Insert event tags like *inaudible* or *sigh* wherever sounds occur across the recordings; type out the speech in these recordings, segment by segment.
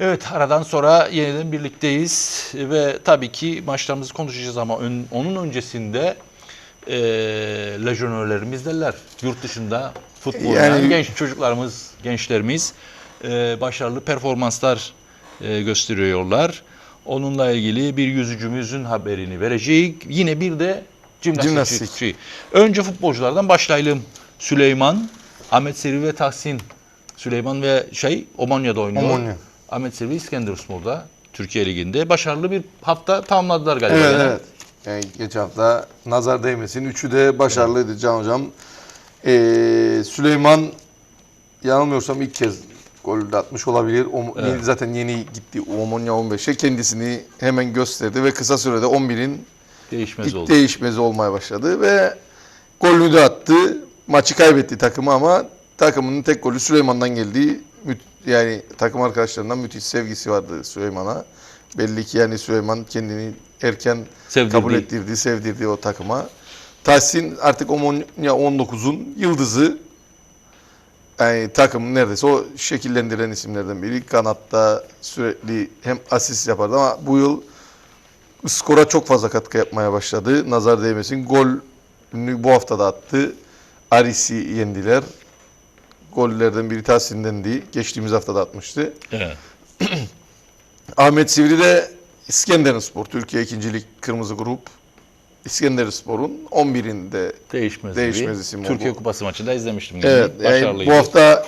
Evet aradan sonra yeniden birlikteyiz ve tabii ki maçlarımızı konuşacağız ama ön- onun öncesinde e, lejyonerlerimiz derler. Yurt dışında futbol Yani- genç çocuklarımız, gençlerimiz e, başarılı performanslar e, gösteriyorlar. Onunla ilgili bir yüzücümüzün haberini verecek. Yine bir de jimnastikçi. Jimnastik. Önce futbolculardan başlayalım. Süleyman, Ahmet Seri ve Tahsin. Süleyman ve şey Omonya'da oynuyor. Omonya. Ahmet Seri İskenderunspor'da Türkiye Ligi'nde başarılı bir hafta tamamladılar galiba. Evet yine. evet. Yani geçen hafta nazar değmesin. Üçü de başarılıydı Can Hocam. Ee, Süleyman yanılmıyorsam ilk kez gol atmış olabilir. O, Evet. Zaten yeni gitti Omonya 15'e. Kendisini hemen gösterdi ve kısa sürede 11'in Değişmez ilk oldu. değişmezi olmaya başladı ve golünü de attı. Maçı kaybetti takımı ama takımının tek golü Süleyman'dan geldi. Yani takım arkadaşlarından müthiş sevgisi vardı Süleyman'a. Belli ki yani Süleyman kendini erken Sevdirdi. kabul ettirdi, sevdirdi o takıma. Tahsin artık Omonya 19'un yıldızı. Yani takımı neredeyse o şekillendiren isimlerden biri. Kanatta sürekli hem asist yapardı ama bu yıl skora çok fazla katkı yapmaya başladı. Nazar değmesin. Golünü bu hafta da attı. Aris'i yendiler. Gollerden biri Tahsin'dendi. Geçtiğimiz hafta da atmıştı. Evet. *clears throat* Ahmet Sivri de İskenderunspor, Türkiye 2. Lig Kırmızı Grup. İskenderunspor'un 11'inde Değişmez. Değişmez isim Türkiye oldu. Kupası maçında izlemiştim. Evet, yani bu hafta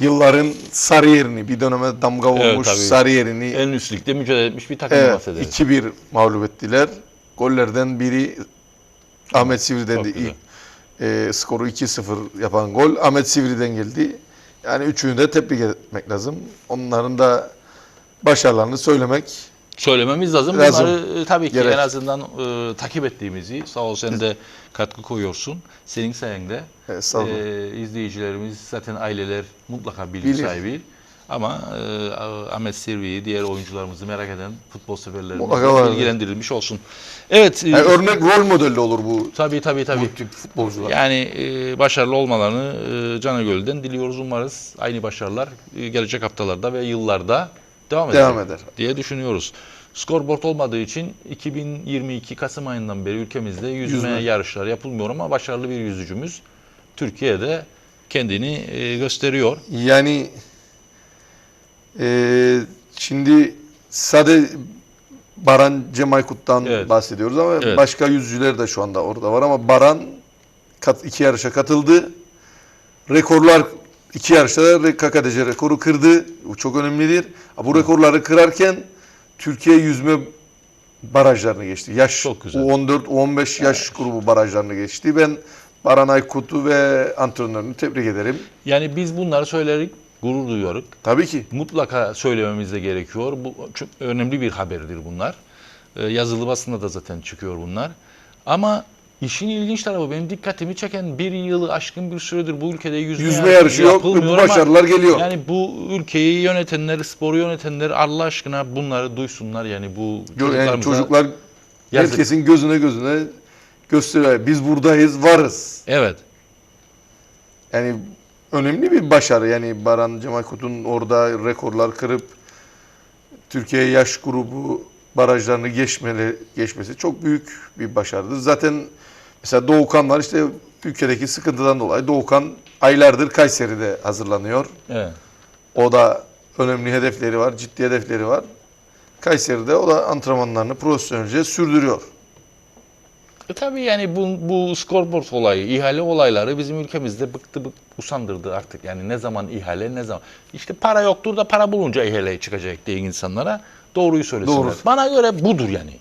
yılların Sarıyer'ini, bir döneme damga Evet, vurmuş tabii. Sarıyer'ini en üst ligde mücadele etmiş bir takım evet, bahsederiz. 2-1 mağlup ettiler. Gollerden biri Ahmet Sivri'den ilk e, skoru 2-0 yapan gol Ahmet Sivri'den geldi. Yani üçünü de tebrik etmek lazım. Onların da başarılarını söylemek Söylememiz lazım. Lazım. Bunları e, tabii ki Gerek. en azından e, takip ettiğimizi sağ ol sen de katkı koyuyorsun. Senin sayende e, sağ olun. e, izleyicilerimiz zaten aileler mutlaka bilgi Bilir. sahibi. Ama e, Ahmet Sirvi'yi, diğer oyuncularımızı merak eden futbol severlerimiz bilgilendirilmiş olsun. Evet. e, Yani örnek rol modeli olur bu, tabii tabii tabii. bu tip futbolcular. Yani e, başarılı olmalarını e, Can Göl'den diliyoruz. Umarız aynı başarılar e, gelecek haftalarda ve yıllarda devam eder, Devam eder. diye düşünüyoruz. Scoreboard olmadığı için 2022 Kasım ayından beri ülkemizde yüzme, Yüzme. yarışları yapılmıyor ama başarılı bir yüzücümüz Türkiye'de kendini e, gösteriyor. Yani e, şimdi sade Baran Cemaykut'tan Evet. bahsediyoruz ama Evet. başka yüzücüler de şu anda orada var ama Baran kat, iki yarışa katıldı. Rekorlar iki yarışta KKTC rekoru kırdı. Bu çok önemlidir. Bu rekorları kırarken Türkiye yüzme barajlarını geçti. Yaş Çok güzel. U14, U15 yaş grubu barajlarını geçti. Ben Baran Aykut'u ve antrenörünü tebrik ederim. Yani biz bunları söylerik, gurur duyuyoruz. Tabii ki. mutlaka söylememiz de gerekiyor. Bu çok önemli bir haberdir bunlar. Ee, yazılı basında da zaten çıkıyor bunlar. Ama işin ilginç tarafı benim dikkatimi çeken bir yılı aşkın bir süredir bu ülkede yüzme, Yüzme yarışı yok bu ama başarılar geliyor. Yani bu ülkeyi yönetenler, sporu yönetenler Allah aşkına bunları duysunlar. Yani bu Yani çocuklar yazık. herkesin gözüne gözüne gösteriyor. Biz buradayız, varız. Evet. Yani önemli bir başarı. Yani Baran Cemaykut'un orada rekorlar kırıp Türkiye yaş grubu barajlarını geçmeli, geçmesi çok büyük bir başarıdır. Zaten mesela Doğukan var işte ülkedeki sıkıntıdan dolayı Doğukan aylardır Kayseri'de hazırlanıyor. Evet. O da önemli hedefleri var, ciddi hedefleri var. Kayseri'de o da antrenmanlarını profesyonelce sürdürüyor. E tabii yani bu, bu scoreboard olayı, ihale olayları bizim ülkemizde bıktı bık, usandırdı artık. Yani ne zaman ihale, ne zaman. İşte para yoktur da para bulunca ihale çıkacak diye insanlara doğruyu söylesinler. Doğru. Bana göre budur yani.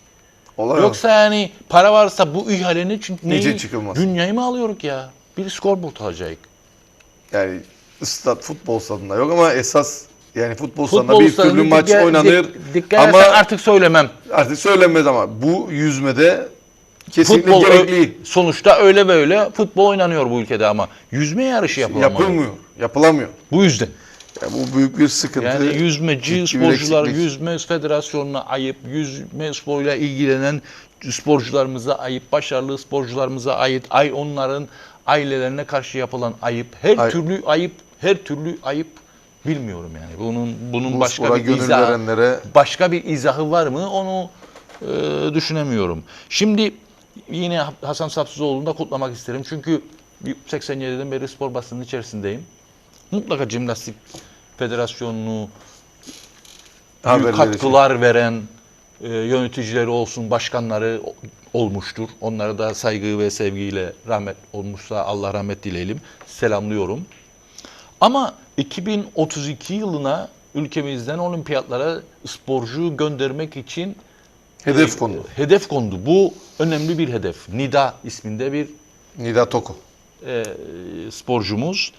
Olay Yoksa yani para varsa bu ihalenin için Nice neyi, çıkılmaz. dünyayı mı alıyoruz ya? Bir scoreboard alacak. Yani stat futbol stadında yok ama esas yani futbol stadında bir türlü maç oynanır. dik- dikkat ama edersen artık söylemem. artık söylenmez ama bu yüzmede kesinlikle Futbol gerekli. sonuçta öyle böyle futbol oynanıyor bu ülkede ama yüzme yarışı yapılamıyor. Yapılmıyor. Yapılamıyor. Bu yüzden. Yani bu büyük bir sıkıntı. Yani yüzmeci sporcular, yüzme federasyonuna ayıp, yüzme sporuyla ilgilenen sporcularımıza ayıp, başarılı sporcularımıza ayıp, ay onların ailelerine karşı yapılan ayıp, her Ay- türlü ayıp, her türlü ayıp Bilmiyorum yani. Bunun bunun Bu başka spora bir gönül izahı, verenlere başka bir izahı var mı? Onu e, düşünemiyorum. Şimdi yine Hasan Sapsızoğlu'nu da kutlamak isterim. Çünkü 87'den beri spor basının içerisindeyim. Mutlaka Jimnastik Federasyonu'nu büyük katkılar veren e, yöneticileri olsun, başkanları olmuştur. Onlara da saygı ve sevgiyle rahmet olmuşsa Allah rahmet dileyelim. Selamlıyorum. Ama 2032 yılına ülkemizden olimpiyatlara sporcu göndermek için hedef e, kondu. Hedef kondu. Bu önemli bir hedef. Nida isminde bir Nida Toko. e, sporcumuz.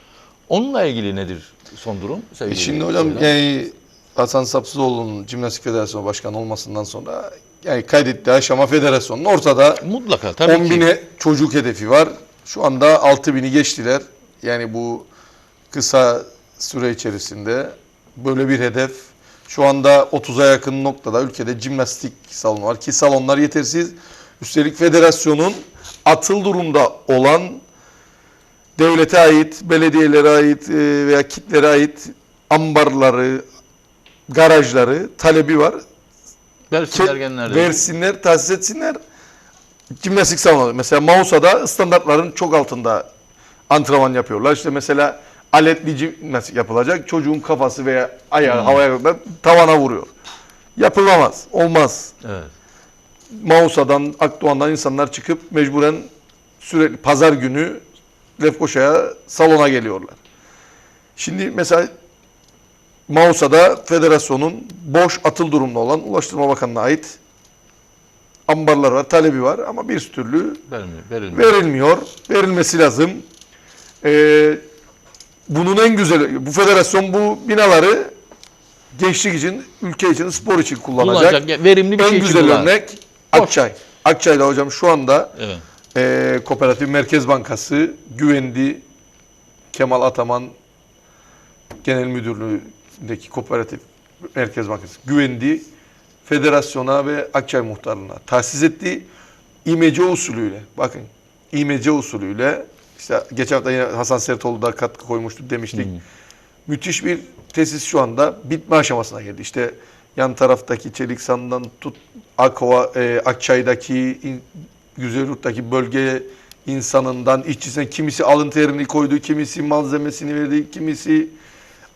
Onunla ilgili nedir son durum? E şimdi hocam yani Hasan Sapsızoğlu'nun Jimnastik Federasyonu Başkanı olmasından sonra yani kaydettiği aşama federasyonun ortada mutlaka tabii 10 ki. bine çocuk hedefi var. Şu anda 6 bini geçtiler. Yani bu kısa süre içerisinde böyle bir hedef. Şu anda 30'a yakın noktada ülkede jimnastik salonu var ki salonlar yetersiz. Üstelik federasyonun atıl durumda olan devlete ait, belediyelere ait e, veya kitlere ait ambarları, garajları talebi var. Versinler genelde. versinler, tahsis etsinler. Jimnastik salonu. Mesela Mausa'da standartların çok altında antrenman yapıyorlar. İşte mesela aletli jimnastik yapılacak. Çocuğun kafası veya ayağı Hmm. havaya kadar tavana vuruyor. Yapılamaz. Olmaz. Evet. Mausa'dan, Akdoğan'dan insanlar çıkıp mecburen sürekli pazar günü Lefkoşa'ya salona geliyorlar. Şimdi mesela Mausa'da federasyonun boş atıl durumda olan Ulaştırma Bakanlığı'na ait ambarlar var, talebi var ama bir türlü Verilmiyor. verilmiyor. verilmiyor. Verilmesi lazım. Ee, bunun en güzel, bu federasyon bu binaları gençlik için, ülke için, spor için kullanacak. Kullanacak. Verimli bir En şey için güzel kullanacak. örnek Akçay. Akçay'da hocam şu anda Evet. e, Kooperatif Merkez Bankası güvendi Kemal Ataman Genel Müdürlüğü'ndeki Kooperatif Merkez Bankası güvendi federasyona ve Akçay muhtarlığına tahsis etti. İmece usulüyle bakın imece usulüyle işte geçen hafta yine Hasan Sertoğlu da katkı koymuştu demiştik. Hı. Müthiş bir tesis şu anda bitme aşamasına geldi. İşte yan taraftaki Çeliksan'dan tut Akova, e, Akçay'daki in, Güzelyurt'taki bölge insanından, işçisinden kimisi alın terini koydu, kimisi malzemesini verdi, kimisi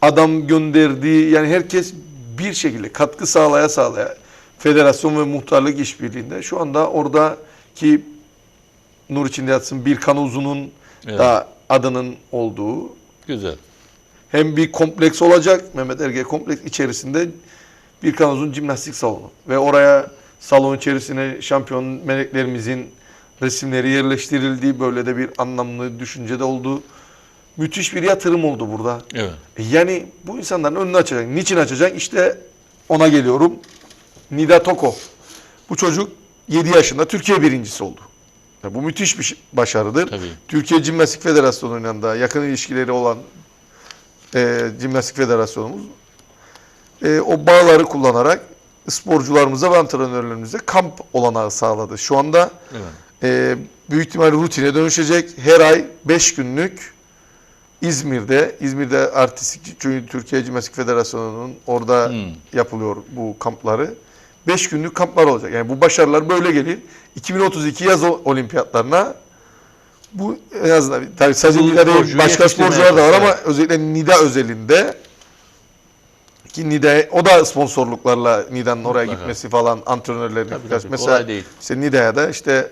adam gönderdi. Yani herkes bir şekilde katkı sağlaya sağlaya federasyon ve muhtarlık işbirliğinde şu anda oradaki Nur içinde yatsın bir kan uzunun Evet. da adının olduğu Güzel. hem bir kompleks olacak Mehmet Erge kompleks içerisinde bir kanuzun jimnastik salonu ve oraya salon içerisine şampiyon meleklerimizin resimleri yerleştirildi. Böyle de bir anlamlı düşünce de oldu. Müthiş bir yatırım oldu burada. Evet. E Yani bu insanların önünü açacak. Niçin açacak? İşte ona geliyorum. Nida Toko. Bu çocuk 7 yaşında Türkiye birincisi oldu. Ya bu müthiş bir başarıdır. Tabii. Türkiye Cimnastik Federasyonu'yla da yakın ilişkileri olan e, Cimnastik Federasyonumuz e, o bağları kullanarak sporcularımıza ve antrenörlerimize kamp olanağı sağladı. Şu anda Evet. e, büyük ihtimalle rutine dönüşecek. Her ay 5 günlük İzmir'de, İzmir'de artistik çünkü Türkiye Cimnastik Federasyonu'nun orada Hmm. yapılıyor bu kampları. 5 günlük kamplar olacak. Yani bu başarılar böyle gelir. 2032 yaz olimpiyatlarına bu en azından tabii sadece Nida değil başka sporcular da var ama özellikle Nida özelinde ki Nida o da sponsorluklarla Nida'nın oraya Mutlaka. gitmesi falan antrenörlerin Tabii, tabii, mesela değil. işte Nida'ya da işte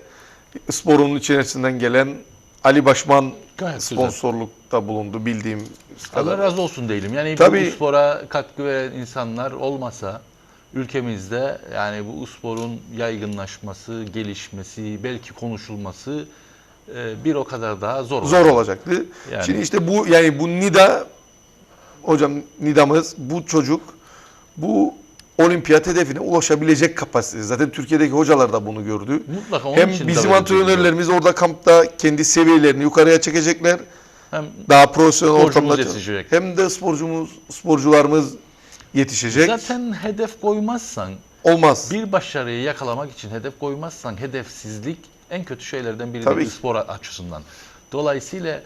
sporun içerisinden gelen Ali Başman Gayet güzel. sponsorlukta bulundu bildiğim Allah kadar. razı olsun diyelim. Yani Tabii. bu spora katkı veren insanlar olmasa ülkemizde yani bu sporun yaygınlaşması, gelişmesi, belki konuşulması e, bir o kadar daha zor. Zor olacaktı. Yani. Şimdi işte bu yani bu Nida hocam Nida'mız bu çocuk bu olimpiyat hedefine ulaşabilecek kapasite. Zaten Türkiye'deki hocalar da bunu gördü. Mutlaka onun Hem için bizim antrenörlerimiz orada kampta kendi seviyelerini yukarıya çekecekler. Hem Daha profesyonel ortamda yetişecek. hem de sporcumuz sporcularımız yetişecek. zaten hedef koymazsan, Olmaz. bir başarıyı yakalamak için hedef koymazsan hedefsizlik en kötü şeylerden biri Tabii ki. spor açısından. Dolayısıyla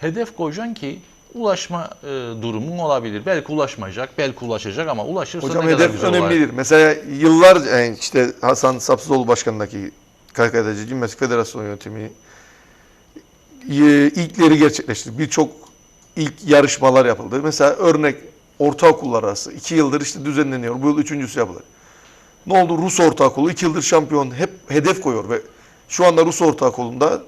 hedef koyacaksın ki ulaşma e, durumun olabilir. Belki ulaşmayacak, belki ulaşacak ama ulaşırsa Hocam ne kadar hedef güzel önemlidir. Mesela yıllar yani işte Hasan Sapsızoğlu başkanındaki KKTC Cimnastik Federasyonu yönetimi e, ilkleri gerçekleştirdi. Birçok ilk yarışmalar yapıldı. Mesela örnek ortaokullar arası. iki yıldır işte düzenleniyor. Bu yıl üçüncüsü yapılır. Ne oldu? Rus ortaokulu iki yıldır şampiyon. Hep hedef koyuyor ve şu anda Rus ortaokulunda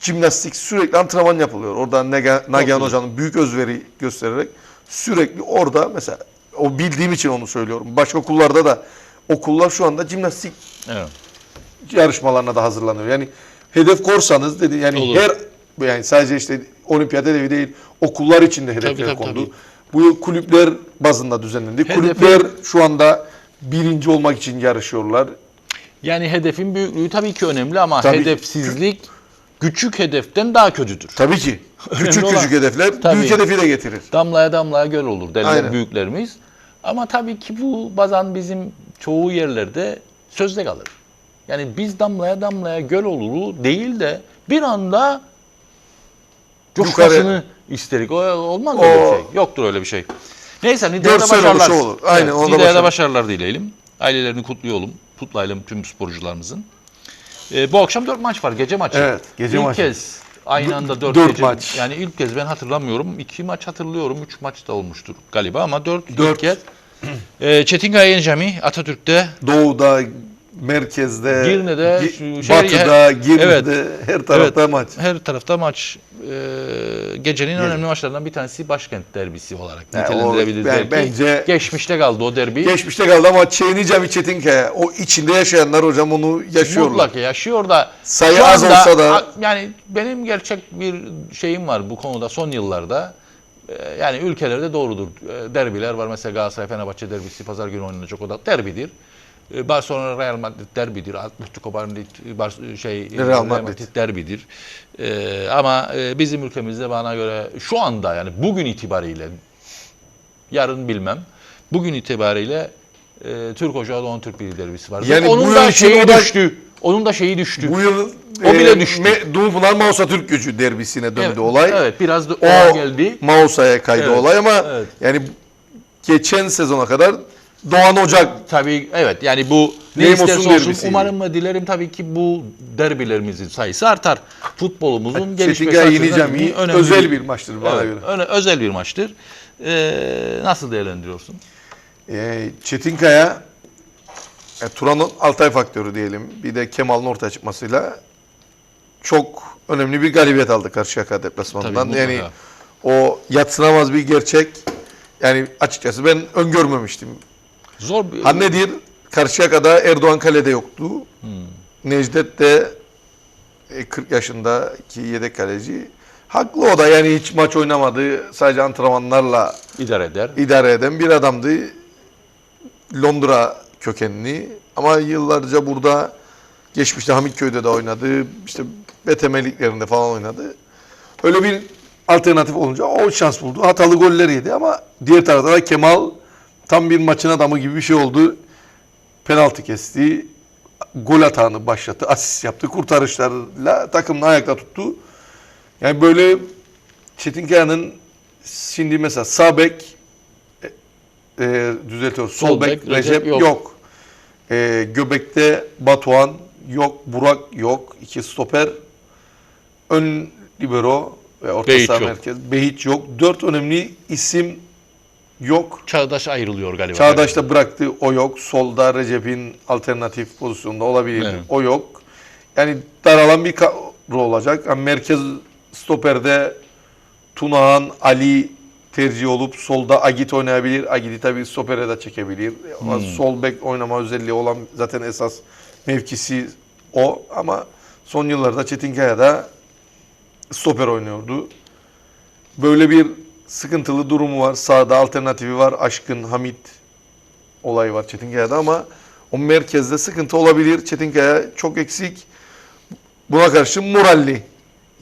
jimnastik sürekli antrenman yapılıyor. Orada Nagihan. Hoca'nın büyük özveri göstererek sürekli orada mesela o bildiğim için onu söylüyorum. Başka okullarda da okullar şu anda jimnastik Evet. yarışmalarına da hazırlanıyor. Yani hedef korsanız dedi yani Olur. her yani sadece işte olimpiyat hedefi değil okullar için de hedefler tabii, kondu. tabii. Bu yıl kulüpler bazında düzenlendi. Hedefi- Kulüpler şu anda birinci olmak için yarışıyorlar. Yani hedefin büyüklüğü tabii ki önemli ama Tabii. hedefsizlik küçük hedeften daha kötüdür. Tabii ki. *laughs* Küçük olan- küçük hedefler Tabii. büyük hedefi de getirir. Damlaya damlaya göl olur derler Aynen. büyüklerimiz. Ama tabii ki bu bazen bizim çoğu yerlerde sözde kalır. Yani biz damlaya damlaya göl oluru değil de bir anda coşmasını isterik. O olmaz O- öyle bir şey. Yoktur öyle bir şey. Neyse Nidea'da başarılar. oluşu olur. Aynen, onda Nidea'da başarı. başarılar dileyelim. Ailelerini kutlayalım. Kutlayalım tüm sporcularımızın. Ee, bu akşam dört maç var. Gece maçı. Evet, gece İlk maçı. kez aynı anda dört, Dört gece. maç. Yani ilk kez ben hatırlamıyorum. İki maç hatırlıyorum. Üç maç da olmuştur galiba ama dört, ilk Dört. kez. Ee, Çetinkaya Yeneceğimi Atatürk'te Doğuda, merkezde, Girne'de, Gi- şu- şey- batıda, Girne'de Evet. her tarafta maç. her tarafta maç. Ee, gecenin önemli maçlarından bir tanesi başkent derbisi olarak Ya, nitelendirebiliriz. o- belki. bence- Geçmişte kaldı o derbi. Geçmişte kaldı ama Çeyni Çetinkaya o içinde yaşayanlar hocam onu yaşıyorlar. Mutlaka yaşıyor da Sayı az anda- olsa da- yani benim gerçek bir şeyim var bu konuda son yıllarda. Ee, Yani ülkelerde doğrudur. Ee, Derbiler var mesela Galatasaray Fenerbahçe derbisi pazar günü oynanacak o da derbidir. Ee, Barcelona Real Madrid derbidir. Atletico Madrid şey Real Madrid. derbidir. Ee, ama e, bizim ülkemizde bana göre şu anda yani bugün itibariyle yarın bilmem. Bugün itibariyle e, Türk Ocağı Doğan Türk Birliği derbisi var. Yani Onun da şeyi da- düştü. Onun da şeyi düştü. Bu yıl O bile düştü. Me, Dumlupınar Mausa Türk gücü derbisine döndü evet, olay. Evet biraz da o geldi. Mausa'ya kaydı Evet, olay ama evet. yani geçen sezona kadar Doğan Ocak Tabii evet yani bu ne Lemos'un isterse olsun derbisi. umarım ve dilerim tabii ki bu derbilerimizin sayısı artar. Futbolumuzun gelişmesi Çetinkaya açısından Cami önemli özel bir maçtır bana Evet, göre. özel bir maçtır. Ee, nasıl değerlendiriyorsun? Ee, Çetinkaya e, Turan'ın Altay faktörü diyelim. Bir de Kemal'ın ortaya çıkmasıyla çok önemli bir galibiyet aldı Karşıyaka deplasmanından. Tabii, yani mutlaka. o yatsınamaz bir gerçek. Yani açıkçası ben öngörmemiştim. Zor bir Ha nedir? Karşıyaka'da Erdoğan kalede yoktu. Hmm. Necdet de e, 40 yaşındaki yedek kaleci. Haklı o da yani hiç maç oynamadı. Sadece antrenmanlarla idare eder. idare eden bir adamdı. Londra kökenli ama yıllarca burada geçmişte Hamitköy'de de oynadı. İşte BTM liglerinde falan oynadı. Öyle bir alternatif olunca o şans buldu. Hatalı goller yedi ama diğer tarafta da Kemal tam bir maçın adamı gibi bir şey oldu. Penaltı kesti. Gol atağını başlattı. Asist yaptı. Kurtarışlarla takımını ayakta tuttu. Yani böyle Çetinkaya'nın şimdi mesela sağ bek e, e, düzeltiyor. Sol, Sol bek, bek, Recep Recep, yok. yok. E, göbekte Batuhan yok. Burak yok. İki stoper. Ön libero ve orta Behiç saha merkez. Behiç yok. Dört önemli isim yok. Çağdaş ayrılıyor galiba. Çağdaş da bıraktı. O yok. Solda Recep'in alternatif pozisyonda olabilir. Evet. O yok. Yani daralan bir kadro olacak. Yani merkez stoperde Tunahan, Ali tercih olup solda Agit oynayabilir. Agit'i tabii stopere de çekebilir. Hmm. Sol bek oynama özelliği olan zaten esas mevkisi o. Ama son yıllarda Çetinkaya'da stoper oynuyordu. Böyle bir sıkıntılı durumu var. Sağda alternatifi var. Aşkın, Hamit olayı var Çetinkaya'da ama o merkezde sıkıntı olabilir. Çetinkaya çok eksik. Buna karşı moralli.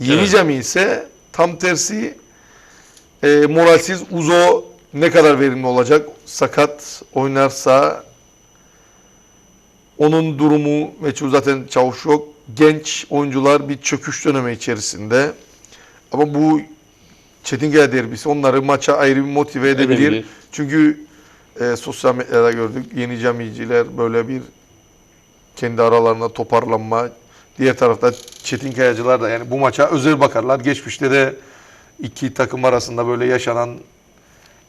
Yeni Evet. Cami ise tam tersi e, moralsiz. Uzo ne kadar verimli olacak? Sakat oynarsa onun durumu meçhul zaten çavuş yok. Genç oyuncular bir çöküş dönemi içerisinde. Ama bu Çetinkaya derbisi onları maça ayrı bir motive edebilir. Edebilir. Çünkü e, sosyal medyada gördük yeni camiciler böyle bir kendi aralarında toparlanma. Diğer tarafta Çetinkayacılar da yani bu maça özel bakarlar. Geçmişte de iki takım arasında böyle yaşanan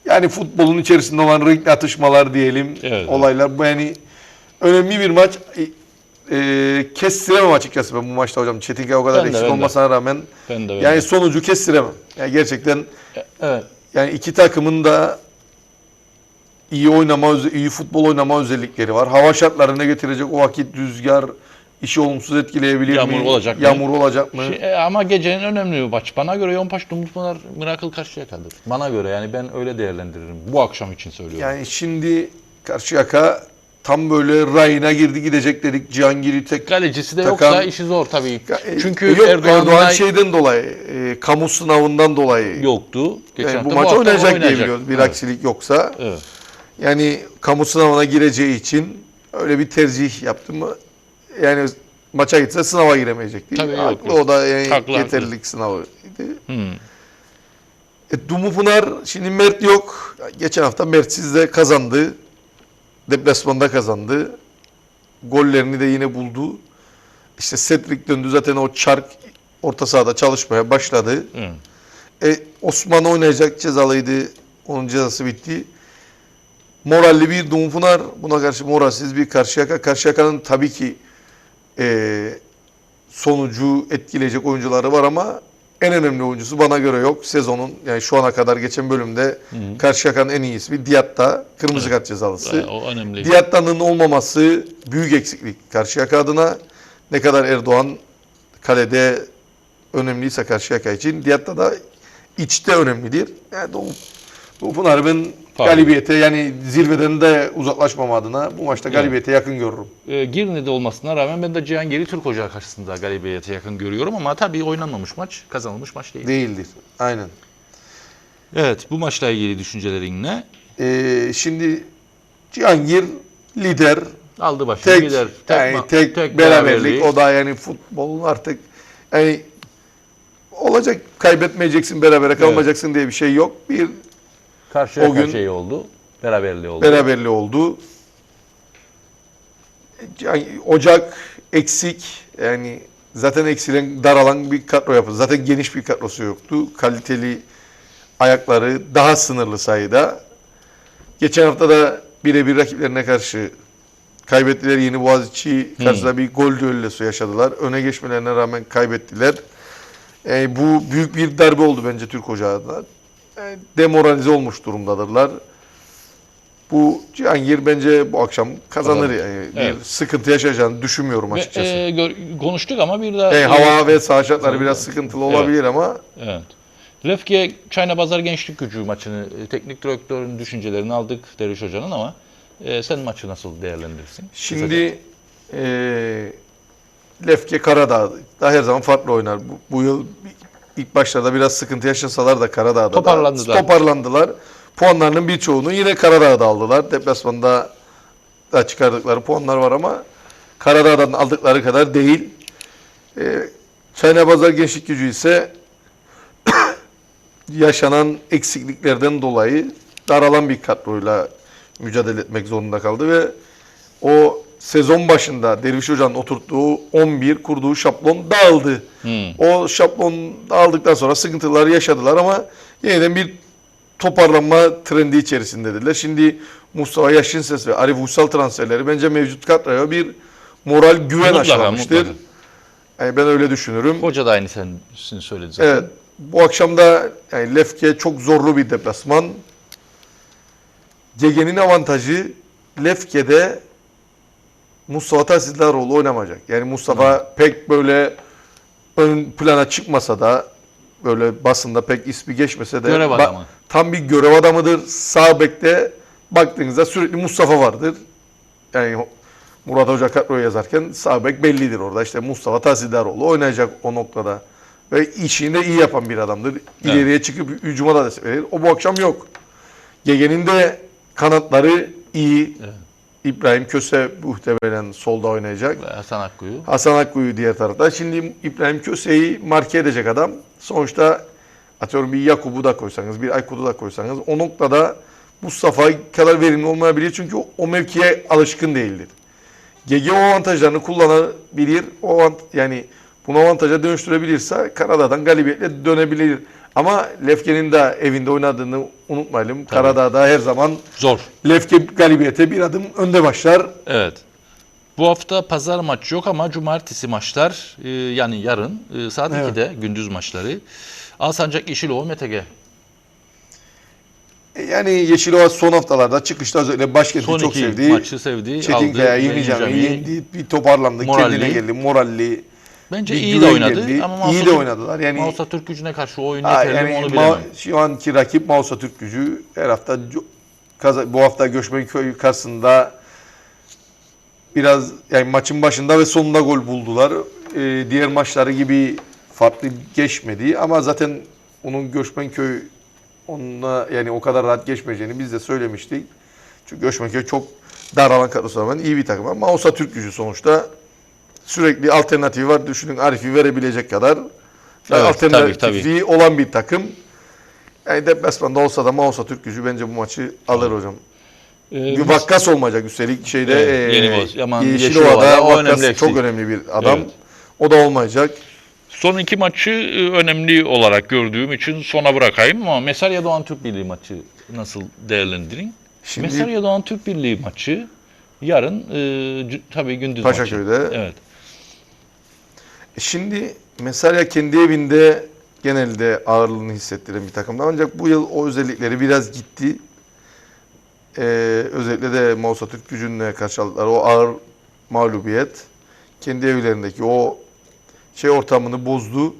yani futbolun içerisinde olan renkli atışmalar diyelim Evet, olaylar. Bu yani önemli bir maç. E, e, kestiremem açıkçası ben bu maçta hocam. Çetinkaya o kadar Ben de, eksik ben de. olmasına rağmen Ben de ben yani de. sonucu kestiremem. Yani gerçekten Evet. yani iki takımın da iyi oynama, iyi futbol oynama özellikleri var. Hava şartlarına getirecek o vakit rüzgar işi olumsuz etkileyebilir Yağmur mi? olacak mı? Yağmur olacak mı? Şey, e, ama gecenin önemli bir maç. Bana göre Yompaş Dumlupınar Miracle karşıya kalır. Bana göre yani ben öyle değerlendiririm. Bu akşam için söylüyorum. Yani şimdi Karşıyaka tam böyle rayına girdi gidecek dedik. Cihangir'i tek Kalecisi de Takan- yoksa işi zor tabii. E, Çünkü yok, Erdoğan, Erdoğan, şeyden dolayı, e, kamu sınavından dolayı yoktu. Geçen yani bu maç hafta oynayacak diye biliyoruz. Bir Evet, aksilik yoksa. Evet. Yani kamu sınavına gireceği için öyle bir tercih yaptı mı? Yani maça gitse sınava giremeyecekti. Tabii, yok, haklı o da yani Haklı, yeterlilik sınavıydı. Hmm. E, Dumupınar şimdi Mert yok. Geçen hafta Mertsiz de kazandı. Deplasmanda kazandı. Gollerini de yine buldu. İşte Cedric döndü zaten o çark orta sahada çalışmaya başladı. Evet. E, Osman oynayacak cezalıydı. Onun cezası bitti. Moralli bir Dumupınar. Buna karşı moralsiz bir Karşıyaka. Karşıyaka'nın tabii ki e, sonucu etkileyecek oyuncuları var ama en önemli oyuncusu bana göre yok. Sezonun yani şu ana kadar geçen bölümde Karşıyaka'nın en iyi ismi Diatta. Kırmızı kart cezalısı. O önemli. Diatta'nın olmaması büyük eksiklik Karşıyaka adına. Ne kadar Erdoğan kalede önemliyse Karşıyaka için Diatta da içte önemlidir. Yani Doğu, Doğu Pınar Tabii. galibiyete yani zirveden de uzaklaşmam adına bu maçta Evet. galibiyete yakın görürüm. E, Girne'de olmasına rağmen ben de Cihangir'i Türk Hoca karşısında galibiyete yakın görüyorum ama tabii oynanmamış maç, kazanılmış maç değil. Değildir. Aynen. Evet, bu maçla ilgili düşüncelerin ne? Ee, şimdi Cihangir lider. Aldı başını Tek, gider. Tek, yani tek, tek beraberlik. beraberliği. O da yani futbolun artık yani olacak kaybetmeyeceksin berabere kalmayacaksın diye bir şey yok. Bir Karşıya o gün- şey oldu. Beraberliği oldu. beraberliği oldu. Yani Ocak eksik yani zaten eksilen daralan bir kadro yapıldı. Zaten geniş bir kadrosu yoktu. Kaliteli ayakları daha sınırlı sayıda. Geçen hafta da birebir rakiplerine karşı kaybettiler. Yeni Boğaziçi karşısında bir gol düellosu yaşadılar. Öne geçmelerine rağmen kaybettiler. Yani bu büyük bir darbe oldu bence Türk Ocağı'na. Demoralize olmuş durumdadırlar. Bu Cihangir bence bu akşam kazanır Kazanır. yani. Evet. Bir sıkıntı yaşayacağını düşünmüyorum Ve, açıkçası. e, gör- konuştuk ama bir daha... Yani hava ve saha şartları biraz sıkıntılı Evet. olabilir ama Evet. Lefke Çayna Pazar Gençlik Gücü maçını, e, teknik direktörün düşüncelerini aldık Deriş Hoca'nın ama e, sen maçı nasıl değerlendirirsin? şimdi eee Lefke Karadağ da her zaman farklı oynar. Bu, bu yıl ilk başlarda biraz sıkıntı yaşasalar da Karadağ'da Toparlandılar. da toparlandılar. Puanlarının birçoğunu yine Karadağ'da aldılar. Deplasmanda da çıkardıkları puanlar var ama Karadağ'dan aldıkları kadar değil. Ee, Çayna Gençlik Gücü ise *coughs* yaşanan eksikliklerden dolayı daralan bir kadroyla mücadele etmek zorunda kaldı ve o sezon başında Derviş Hoca'nın oturttuğu 11 kurduğu şablon dağıldı. Hmm. O şablon dağıldıktan sonra sıkıntılar yaşadılar ama yeniden bir toparlanma trendi içerisindedirler. Şimdi Mustafa Yaşinses ve Arif Uysal transferleri bence mevcut kadroya bir moral güven Mutlaka, aşılamıştır. mutlaka. Yani ben öyle düşünürüm. Hoca da aynı sen, sen söyledi zaten. Evet. Bu akşam da yani Lefke çok zorlu bir deplasman. Gegen'in avantajı Lefke'de Mustafa Tahsildaroğlu oynamayacak. Yani Mustafa pek böyle ön plana çıkmasa da böyle basında pek ismi geçmese de Görev adamı. tam bir görev adamıdır. Sağ bekte baktığınızda sürekli Mustafa vardır. Yani Murat Hoca kadroyu yazarken sağ bek bellidir orada. İşte Mustafa Tahsildaroğlu oynayacak o noktada. Ve işini de iyi yapan bir adamdır. İleriye çıkıp hücuma da destek verir. O bu akşam yok. Gegen'in de kanatları iyi. Evet. İbrahim Köse muhtemelen solda oynayacak. Hasan Akkuyu. Hasan Akkuyu diğer tarafta. Şimdi İbrahim Köse'yi marke edecek adam. Sonuçta atıyorum bir Yakup'u da koysanız, bir Aykut'u da koysanız o noktada Mustafa kadar verimli olmayabilir çünkü o- mevkiye alışkın değildir. GG o avantajlarını kullanabilir. O avant- yani bunu avantaja dönüştürebilirse Karadağ'dan galibiyetle dönebilir. Ama Lefke'nin de evinde oynadığını unutmayalım. Karadağ'da her zaman Zor. Lefke galibiyete bir adım önde başlar. Evet. Bu hafta pazar maç yok ama cumartesi maçlar e, yani yarın e, saat Evet. 2'de gündüz maçları. Alsancak Yeşilova MTG. E, Yani Yeşilova son haftalarda çıkışta özellikle başkenti Son çok iki sevdi. maçı sevdi. Çetinkaya yeneceğimi. yendi, bir toparlandı, Moralli. kendine geldi, moralli. Bence bir iyi de oynadı geldi. ama iyi de oynadılar. Yani Mausa Türk gücüne karşı o oyun yeterli yani onu bilemem. şu anki rakip Mausa Türk gücü her hafta bu hafta Göçmenköy karşısında biraz yani maçın başında ve sonunda gol buldular. Ee, diğer maçları gibi farklı geçmedi ama zaten onun Göçmenköy onunla yani o kadar rahat geçmeyeceğini biz de söylemiştik. Çünkü Göçmenköy çok dar alan kadrosu rağmen iyi bir takım ama Mausa Türk gücü sonuçta sürekli alternatifi var. Düşünün Arif'i verebilecek kadar Evet, alternatifliği olan bir takım. Yani deplasmanda olsa da Mausa Türk gücü bence bu maçı alır hocam. Ee, Bir vakkas olmayacak üstelik şeyde Evet, e, Yeniboz. Aman Yeşilova'da Yeşilova'da o önemli çok eksik. önemli bir adam. Evet. O da olmayacak. Son iki maçı e, önemli olarak gördüğüm için sona bırakayım ama Mesarya Doğan Türk Birliği maçı nasıl değerlendirin? Şimdi Mesarya Doğan Türk Birliği maçı yarın e, c- tabii gündüz maçı. Paşaköy'de. Evet. Şimdi Mesarya kendi evinde genelde ağırlığını hissettiren bir takımdı. Ancak bu yıl o özellikleri biraz gitti. Ee, özellikle de Mausa Türk gücünle karşı aldıkları o ağır mağlubiyet kendi evlerindeki o şey ortamını bozdu.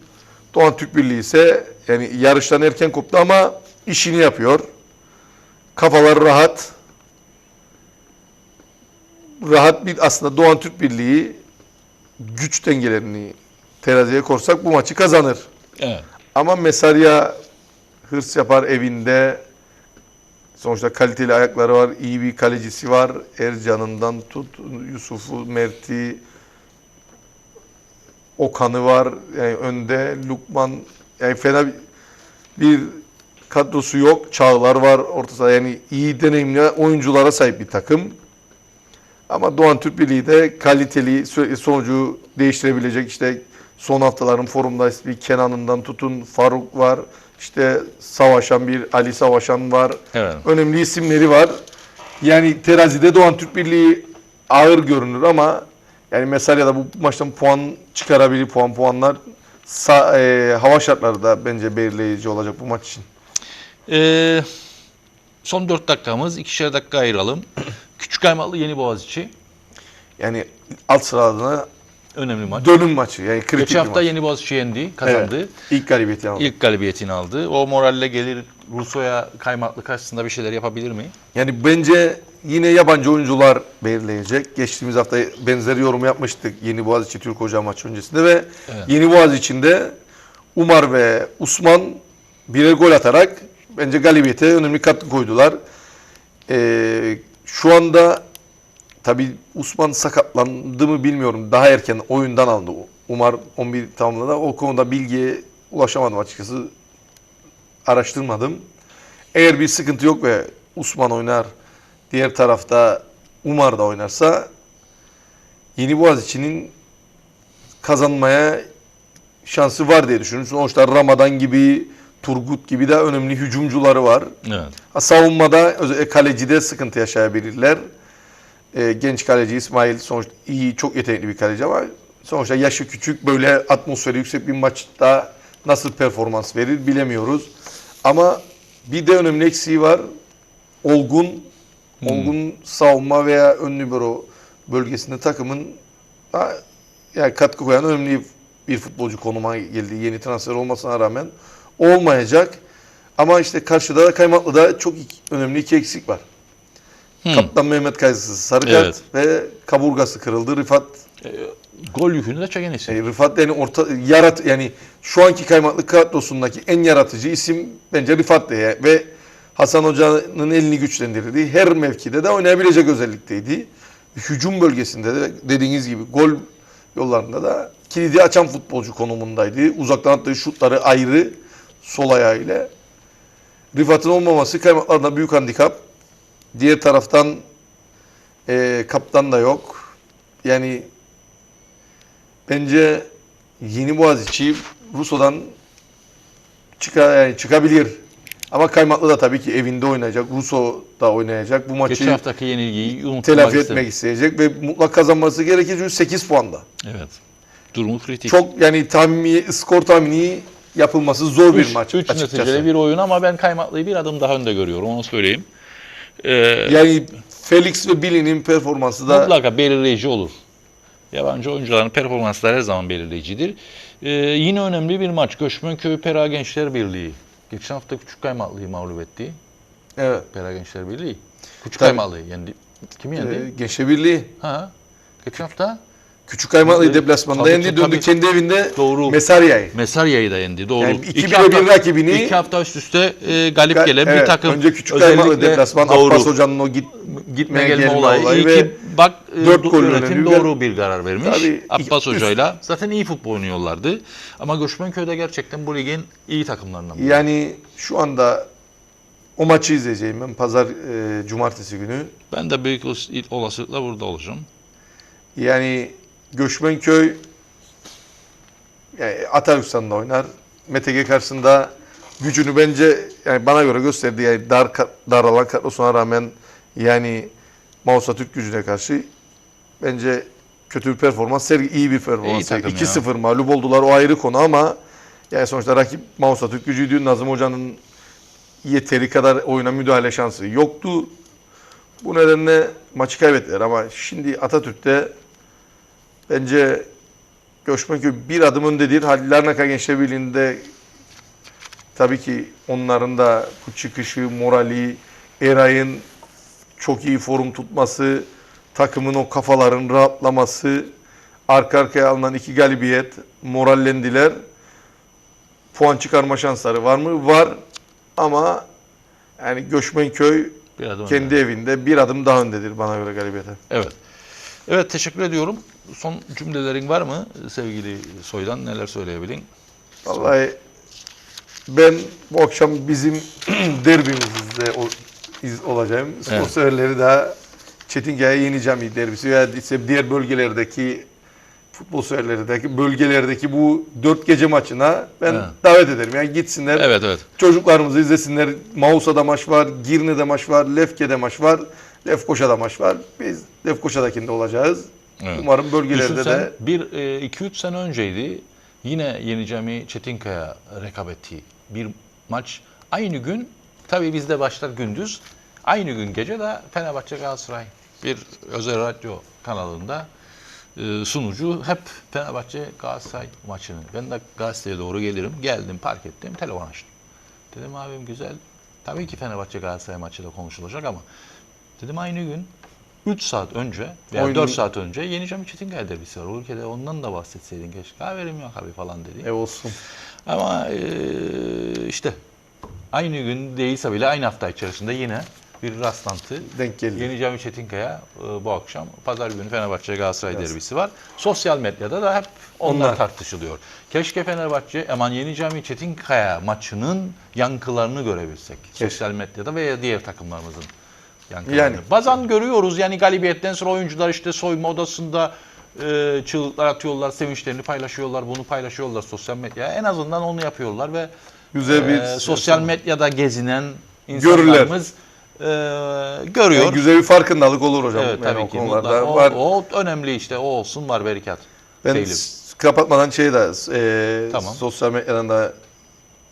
Doğan Türk Birliği ise yani yarıştan erken koptu ama işini yapıyor. Kafaları rahat. Rahat bir aslında Doğan Türk Birliği güç dengelerini teraziye korsak bu maçı kazanır. Evet. Ama Mesarya hırs yapar evinde. Sonuçta kaliteli ayakları var, iyi bir kalecisi var. Ercan'ından tut, Yusuf'u, Mert'i, Okan'ı var. Yani önde Lukman, yani fena bir, bir kadrosu yok. Çağlar var orta saha. Yani iyi deneyimli oyunculara sahip bir takım. Ama Doğan Türk Birliği de kaliteli sonucu değiştirebilecek işte son haftaların forumda bir Kenan'ından tutun Faruk var. işte savaşan bir Ali Savaşan var. Evet. Önemli isimleri var. Yani terazide Doğan Türk Birliği ağır görünür ama yani mesela da bu maçtan puan çıkarabilir puan puanlar sa- e, hava şartları da bence belirleyici olacak bu maç için. Ee, son 4 dakikamız. ikişer dakika ayıralım. Küçük Kaymaklı Yeni Boğaziçi. Yani alt sıralarına Önemli maç. dönüm maçı yani kritik Geçen hafta maç. Yeni Boğaziçi yendi, kazandı. Evet, ilk galibiyeti aldı. İlk galibiyetini aldı. O moralle gelir Ruso'ya Kaymaklı karşısında bir şeyler yapabilir mi? Yani bence yine yabancı oyuncular belirleyecek. Geçtiğimiz hafta benzer yorum yapmıştık Yeni Boğaziçi Türk Hoca maçı öncesinde ve Evet. Yeni Boğaziçi'nde Umar ve Usman birer gol atarak bence galibiyete önemli katkı koydular. Ee, şu anda tabi Usman sakatlandı mı bilmiyorum. Daha erken oyundan aldı. Umar 11 tamamladı. O konuda bilgiye ulaşamadım açıkçası. Araştırmadım. Eğer bir sıkıntı yok ve Usman oynar, diğer tarafta Umar da oynarsa Yeni Boğaziçi'nin kazanmaya şansı var diye düşünüyorum. Sonuçta Ramadan gibi, Turgut gibi de önemli hücumcuları var. Evet. Savunmada özellikle kalecide sıkıntı yaşayabilirler. Ee, genç kaleci İsmail sonuçta iyi, çok yetenekli bir kaleci ama sonuçta yaşı küçük böyle atmosferi yüksek bir maçta nasıl performans verir bilemiyoruz. Ama bir de önemli eksiği var. Olgun, olgun savunma veya ön libero bölgesinde takımın yani katkı koyan önemli bir futbolcu konuma geldi. Yeni transfer olmasına rağmen olmayacak. Ama işte karşıda da Kaymaklı'da çok önemli iki eksik var. Hmm. Kaptan Mehmet Kayısı sarı Evet. kart ve kaburgası kırıldı. Rıfat Gol yükünü de çeken isim. e, Rıfat yani orta yarat yani şu anki Kaymaklı kadrosundaki en yaratıcı isim bence Rıfat diye ve Hasan Hoca'nın elini güçlendirdiği her mevkide de oynayabilecek özellikteydi. Hücum bölgesinde de dediğiniz gibi gol yollarında da kilidi açan futbolcu konumundaydı. Uzaktan attığı şutları ayrı. sol ayağıyla. Rıfat'ın olmaması kaymaklarına büyük handikap. Diğer taraftan e, kaptan da yok. Yani bence Yeni Boğaziçi Ruso'dan çıka, yani çıkabilir. Ama Kaymaklı da tabii ki evinde oynayacak. Ruso da oynayacak. Bu maçı Geçen haftaki yenilgiyi telafi etmek isteyecek ve mutlak kazanması gerekir çünkü 8 puanda. Evet. Durumu kritik. Çok yani tahmini, skor tahmini yapılması zor bir Üç- maç üç açıkçası. neticeli bir oyun ama ben kaymaklıyı bir adım daha önde görüyorum onu söyleyeyim. Ee, Yani Felix ve Billy'nin performansı da mutlaka belirleyici olur. Yabancı oyuncuların performansları her zaman belirleyicidir. Ee, yine önemli bir maç. Göçmenköy Pera Gençler Birliği. Geçen hafta Küçük Kaymaklıyı mağlup etti. evet, Pera Gençler Birliği. Küçük Tabii. Kaymaklıyı yendi. Kimi yendi? e, Gençler Birliği ha. Geçen hafta Küçük Kaymaklı'yı deplasmanda yendi. tabii. Döndü kendi evinde Doğru. Mesarya'yı. Mesarya'yı da yendi. Doğru. Yani iki İki hafta- bir rakibini iki hafta üst üste e, galip Ga- gelen bir evet, takım. Önce Küçük Kaymaklı deplasman doğru. Abbas Hoca'nın o git gitme gelme gelme olayı. olayı İyi ve ki bak e, dört gol yönetim doğru bir karar vermiş. Tabii, Abbas üst- Hoca'yla zaten iyi futbol oynuyorlardı. Ama Göçmenköy'de gerçekten bu ligin iyi takımlarından biri. yani şu anda o maçı izleyeceğim ben pazar e, cumartesi günü. Ben de büyük olas- olasılıkla burada olacağım. Yani Göçmenköy yani Atarüstan'da oynar. MTG karşısında gücünü bence yani bana göre gösterdi. Yani dar dar alan kadrosuna rağmen yani Mausa Türk gücüne karşı bence kötü bir performans, sergi iyi bir performans. İyi takım ya. 2-0 mağlup oldular o ayrı konu ama yani sonuçta rakip Mausa Türk gücüydü. Nazım Hoca'nın yeteri kadar oyuna müdahale şansı yoktu. Bu nedenle maçı kaybettiler ama şimdi Atatürk'te bence Göçmenköy bir adım öndedir. Halil Larnaka Gençler Birliği'nde tabii ki onların da bu çıkışı, morali, Eray'ın çok iyi forum tutması, takımın o kafaların rahatlaması, arka arkaya alınan iki galibiyet, morallendiler. Puan çıkarma şansları var mı? Var ama yani Göçmenköy kendi önde. evinde bir adım daha öndedir bana göre galibiyete. Evet. Evet teşekkür ediyorum. Son cümlelerin var mı sevgili Soydan? Neler söyleyebilin? Vallahi ben bu akşam bizim *clears throat* derbimizde o, iz, olacağım. Evet. severleri daha Çetinkaya Yeni Cami derbisi veya ise diğer bölgelerdeki futbol severlerdeki bölgelerdeki bu dört gece maçına ben Evet. davet ederim. Yani gitsinler Evet evet. çocuklarımızı izlesinler. Mausa'da maç var, Girne'de maç var, Lefke'de maç var, Lefkoşa'da maç var. Biz Lefkoşa'dakinde olacağız. Evet. Umarım bölgelerde Düşün sen, de bir 2-3 sene önceydi. Yine Yeni Cami Çetinkaya rekabeti. Bir maç aynı gün tabii bizde başlar gündüz. Aynı gün gece de Fenerbahçe Galatasaray bir özel radyo kanalında e, sunucu hep Fenerbahçe Galatasaray maçını. Ben de gazeteye doğru gelirim. Geldim park ettim telefon açtım. Dedim abim güzel. Tabii ki Fenerbahçe Galatasaray maçı da konuşulacak ama dedim aynı gün 3 saat önce veya Oyunun- 4 saat önce Yeni Cami Çetinkaya derbisi var. O ülkede ondan da bahsetseydin keşke. Haberim yok abi falan dedi. ev olsun. Ama eee, işte aynı gün değilse bile aynı hafta içerisinde yine bir rastlantı. Denk geldi. Yeni Cami Çetinkaya e, bu akşam pazar günü Fenerbahçe Galatasaray Evet. derbisi var. Sosyal medyada da hep onlar, Onlar. tartışılıyor. Keşke Fenerbahçe aman Yeni Cami Çetinkaya maçının yankılarını görebilsek. Sosyal medyada veya diğer takımlarımızın yankılarını. Yani. Bazen görüyoruz yani galibiyetten sonra oyuncular işte soyunma odasında e, çığlıklar atıyorlar, sevinçlerini paylaşıyorlar, bunu paylaşıyorlar sosyal medyaya. En azından onu yapıyorlar ve Güzel bir e, sosyal medyada gezinen insanlarımız e, görüyor. Yani güzel bir farkındalık olur hocam. Evet yani tabii ki. konularda mutlaka. O, var. o önemli işte. O olsun var berikat. ben Değilim. kapatmadan şey de e, Tamam. sosyal medyadan da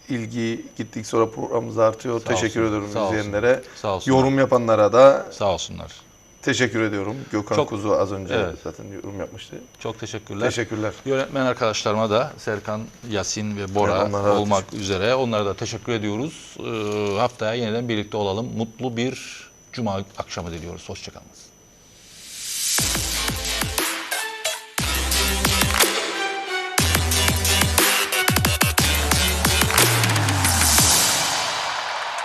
ilgi gittik sonra programımız artıyor. Sağ teşekkür olsun, ediyorum sağ izleyenlere. Sağ olsunlar. Yorum yapanlara da Sağ olsunlar. teşekkür ediyorum. Gökhan Çok- Kuzu az önce Evet. zaten yorum yapmıştı. Çok teşekkürler. Teşekkürler. Yönetmen arkadaşlarıma da Serkan, Yasin ve Bora Evet, onlara da olmak üzere onlara da teşekkür ediyoruz. Ee, haftaya yeniden birlikte olalım. Mutlu bir cuma akşamı diliyoruz. Hoşçakalınız.